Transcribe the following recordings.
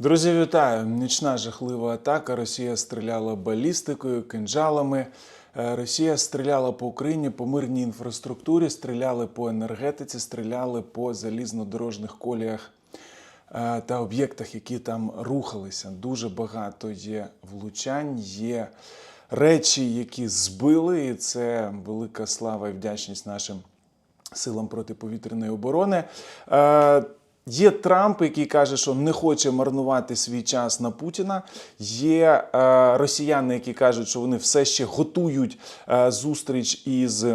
Друзі, вітаю! Нічна жахлива атака. Росія стріляла балістикою, кинджалами. Е, Росія стріляла по Україні по мирній інфраструктурі, стріляли по енергетиці, стріляли по залізнодорожних коліях е, та об'єктах, які там рухалися. Дуже багато є влучань, є речі, які збили, і це велика слава і вдячність нашим силам протиповітряної оборони. Є Трамп, який каже, що не хоче марнувати свій час на Путіна. Є е, росіяни, які кажуть, що вони все ще готують е, зустріч із.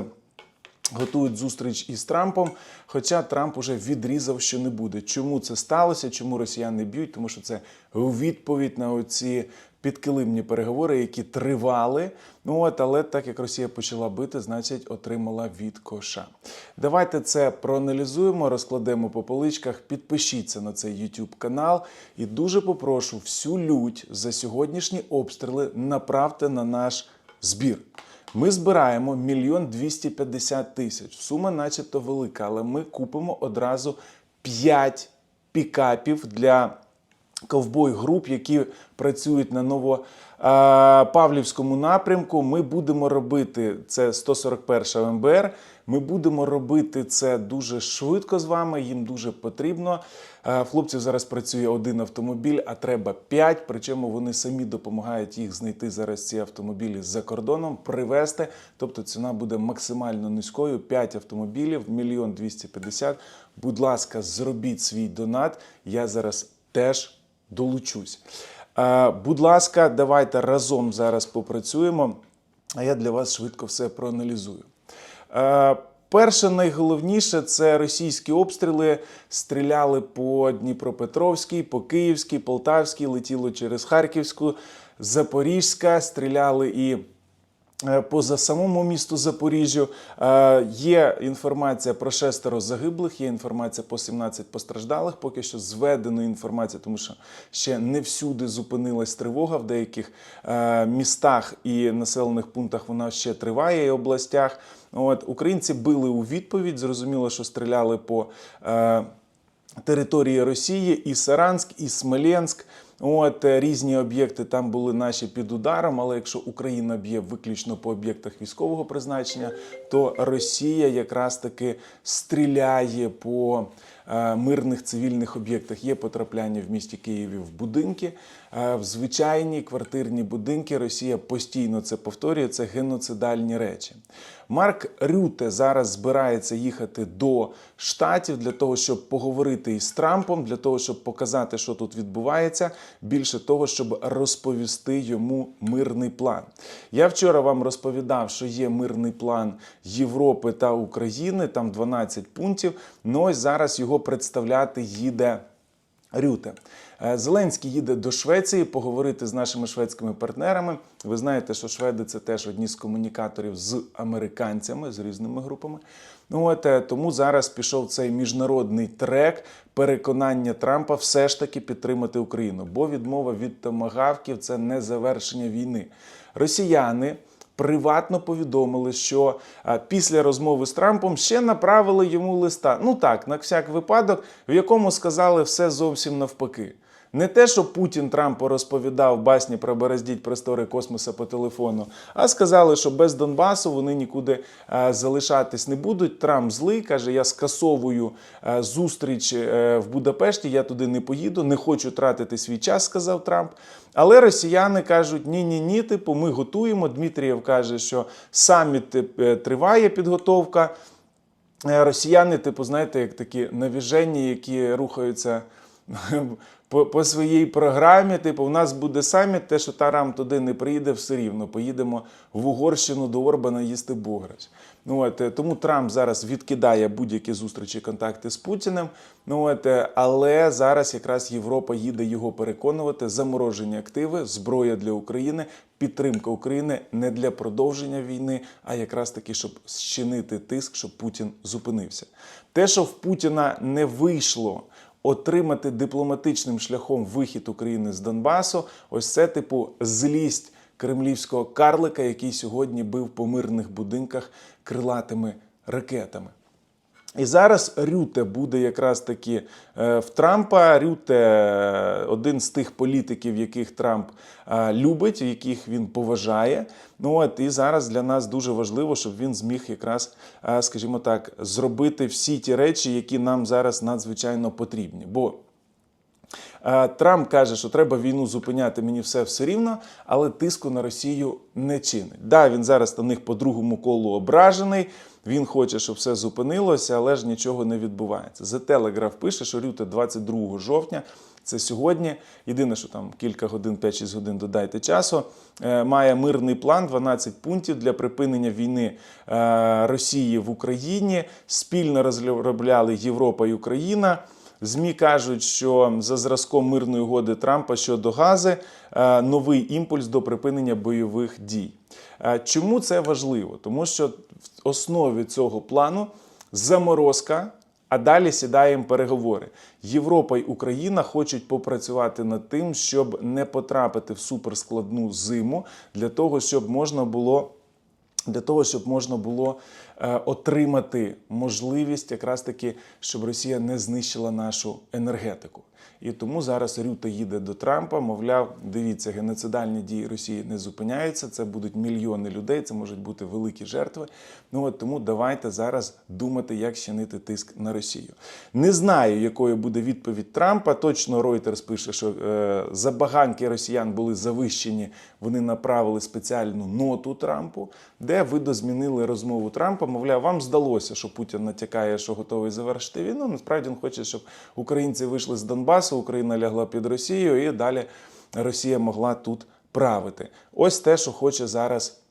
Готують зустріч із Трампом, хоча Трамп уже відрізав, що не буде. Чому це сталося? Чому росіяни б'ють? Тому що це відповідь на оці підкилимні переговори, які тривали. Ну от, але так як Росія почала бити, значить отримала від коша. Давайте це проаналізуємо, розкладемо по поличках. Підпишіться на цей YouTube канал і дуже попрошу всю лють за сьогоднішні обстріли направте на наш збір. Ми збираємо мільйон 250 тисяч. Сума, начебто, велика, але ми купимо одразу 5 пікапів для ковбой груп, які працюють на Новопавлівському напрямку. Ми будемо робити це 141 МБР. Ми будемо робити це дуже швидко з вами. Їм дуже потрібно. Е, Хлопців зараз працює один автомобіль, а треба 5. Причому вони самі допомагають їх знайти зараз ці автомобілі за кордоном, привезти. Тобто ціна буде максимально низькою. 5 автомобілів, мільйон 250. Будь ласка, зробіть свій донат. Я зараз теж долучусь. Е, Будь ласка, давайте разом зараз попрацюємо, а я для вас швидко все проаналізую. Е, Перше найголовніше це російські обстріли. Стріляли по Дніпропетровській, по Київській, Полтавській, летіло через Харківську, Запорізька, стріляли і поза самому місту Запоріжжю. Е, Є інформація про шестеро загиблих, є інформація по 17 постраждалих. Поки що зведено інформація, тому що ще не всюди зупинилась тривога. В деяких е, містах і населених пунктах вона ще триває і областях. От українці били у відповідь. Зрозуміло, що стріляли по. Е, території Росії, і Саранськ, і Смоленськ. От е, різні об'єкти там були наші під ударом. Але якщо Україна б'є виключно по об'єктах військового призначення, то Росія якраз таки стріляє по мирних цивільних об'єктах. Є потрапляння в місті Києві в будинки, е, в звичайні квартирні будинки. Росія постійно це повторює. Це геноцидальні речі. Марк Рюте зараз збирається їхати до штатів для того, щоб поговорити із Трампом, для того, щоб показати, що тут відбувається. Більше того, щоб розповісти йому мирний план. Я вчора вам розповідав, що є мирний план Європи та України. Там 12 пунктів. Ну ось зараз його представляти їде. Рюте. Е, Зеленський їде до Швеції поговорити з нашими шведськими партнерами. Ви знаєте, що шведи це теж одні з комунікаторів з американцями, з різними групами. Ну от е, тому зараз пішов цей міжнародний трек переконання Трампа все ж таки підтримати Україну, бо відмова від томагавків це не завершення війни. Росіяни приватно повідомили, що після розмови з Трампом ще направили йому листа. Ну так, на всяк випадок, в якому сказали все зовсім навпаки. Не те, що Путін Трампу розповідав басні про бороздіть простори космоса по телефону, а сказали, що без Донбасу вони нікуди е, залишатись не будуть. Трамп злий каже: я скасовую е, зустріч е, в Будапешті, я туди не поїду, не хочу тратити свій час, сказав Трамп. Але росіяни кажуть: ні, ні, ні, типу, ми готуємо. Дмитрієв каже, що саміт е, триває підготовка. Е, Росіяни, типу, знаєте, як такі навіжені, які рухаються по, по своїй програмі. Типу, у нас буде саміт, те, що Тарам туди не приїде, все рівно. Поїдемо в Угорщину до Орбана їсти Бограч. Ну, от, е, тому Трамп зараз відкидає будь-які зустрічі, контакти з Путіним. Ну, от, е, але зараз якраз Європа їде його переконувати. Заморожені активи, зброя для України, підтримка України не для продовження війни, а якраз таки, щоб зчинити тиск, щоб Путін зупинився. Те, що в Путіна не вийшло отримати дипломатичним шляхом вихід України з Донбасу, ось це типу злість кремлівського карлика, який сьогодні бив по мирних будинках крилатими ракетами. І зараз Рюте буде якраз таки е, в Трампа. Рюте е, один з тих політиків, яких Трамп е, любить, яких він поважає. Ну от і зараз для нас дуже важливо, щоб він зміг якраз, скажімо так, зробити всі ті речі, які нам зараз надзвичайно потрібні. Бо Трамп каже, що треба війну зупиняти, мені все все рівно, але тиску на Росію не чинить. Да, він зараз на них по другому колу ображений. Він хоче, щоб все зупинилося, але ж нічого не відбувається. The Telegraph пише, що Рюте 22 жовтня. Це сьогодні. Єдине, що там кілька годин, 5-6 годин додайте часу. е, Має мирний план, 12 пунктів для припинення війни е, Росії в Україні. Спільно розробляли Європа і Україна. ЗМІ кажуть, що за зразком мирної угоди Трампа щодо Гази е, новий імпульс до припинення бойових дій. Е, Чому це важливо? Тому що в основі цього плану заморозка. А далі сідаємо переговори. Європа і Україна хочуть попрацювати над тим, щоб не потрапити в суперскладну зиму, для того, щоб можна було для того, щоб можна було отримати можливість, якраз таки, щоб Росія не знищила нашу енергетику. І тому зараз Рюта їде до Трампа. Мовляв, дивіться, геноцидальні дії Росії не зупиняються. Це будуть мільйони людей, це можуть бути великі жертви. Ну от тому давайте зараз думати, як чинити тиск на Росію. Не знаю, якою буде відповідь Трампа. Точно Reuters пише, що е, забаганки росіян були завищені. Вони направили спеціальну ноту Трампу, де видозмінили розмову Трампа. Мовляв, вам здалося, що Путін натякає, що готовий завершити війну. Насправді він хоче, щоб українці вийшли з Донбасу, Україна лягла під Росію, і далі Росія могла тут правити. Ось те, що хоче зараз.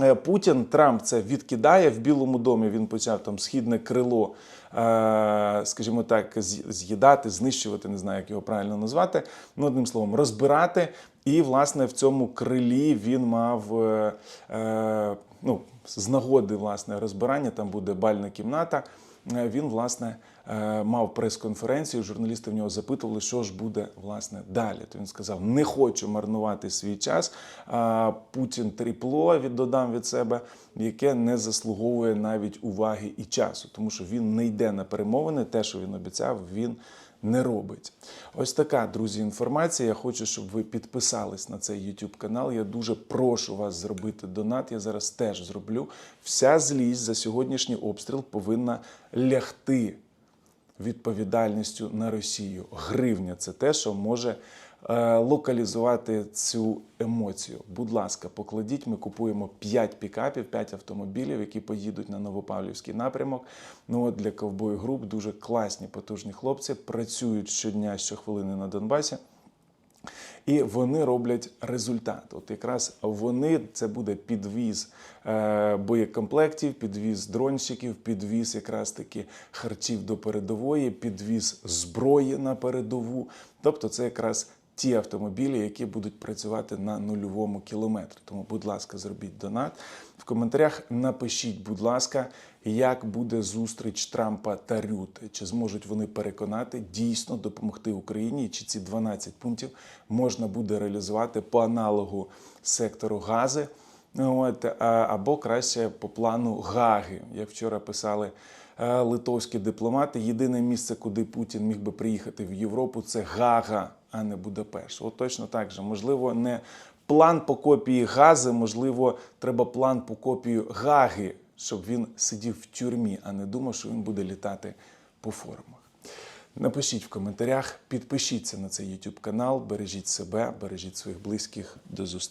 Е, Путін Трамп це відкидає в Білому домі. Він почав там східне крило, е, скажімо так, з'їдати, знищувати, не знаю, як його правильно назвати. Ну, одним словом, розбирати. І, власне, в цьому крилі він мав е, ну, з нагоди власне розбирання. Там буде бальна кімната. Е, Він власне е, мав прес-конференцію. Журналісти в нього запитували, що ж буде власне далі. То він сказав: не хочу марнувати свій час. Путін тріпло додам від себе, яке не заслуговує навіть уваги і часу, тому що він не йде на перемовини. Те, що він обіцяв, він не робить. Ось така, друзі, інформація. Я хочу, щоб ви підписались на цей YouTube канал. Я дуже прошу вас зробити донат. Я зараз теж зроблю. Вся злість за сьогоднішній обстріл повинна лягти відповідальністю на Росію. Гривня це те, що може локалізувати цю емоцію. Будь ласка, покладіть. Ми купуємо 5 пікапів, 5 автомобілів, які поїдуть на Новопавлівський напрямок. Ну от для ковбой груп дуже класні, потужні хлопці. Працюють щодня, щохвилини на Донбасі. І вони роблять результат. От якраз вони це буде підвіз е, боєкомплектів, підвіз дронщиків, підвіз якраз таки харчів до передової, підвіз зброї на передову. Тобто, це якраз ті автомобілі, які будуть працювати на нульовому кілометрі. Тому, будь ласка, зробіть донат. В коментарях напишіть, будь ласка, як буде зустріч Трампа та Рюти. Чи зможуть вони переконати дійсно допомогти Україні? Чи ці 12 пунктів можна буде реалізувати по аналогу сектору Гази? От, або краще по плану Гаги, як вчора писали е, литовські дипломати. Єдине місце, куди Путін міг би приїхати в Європу, це Гага, а не Будапешт. От точно так же. Можливо, не план по копії Гази, можливо, треба план по копію Гаги, щоб він сидів в тюрмі, а не думав, що він буде літати по формах. Напишіть в коментарях, підпишіться на цей YouTube канал, бережіть себе, бережіть своїх близьких. До зустрічі.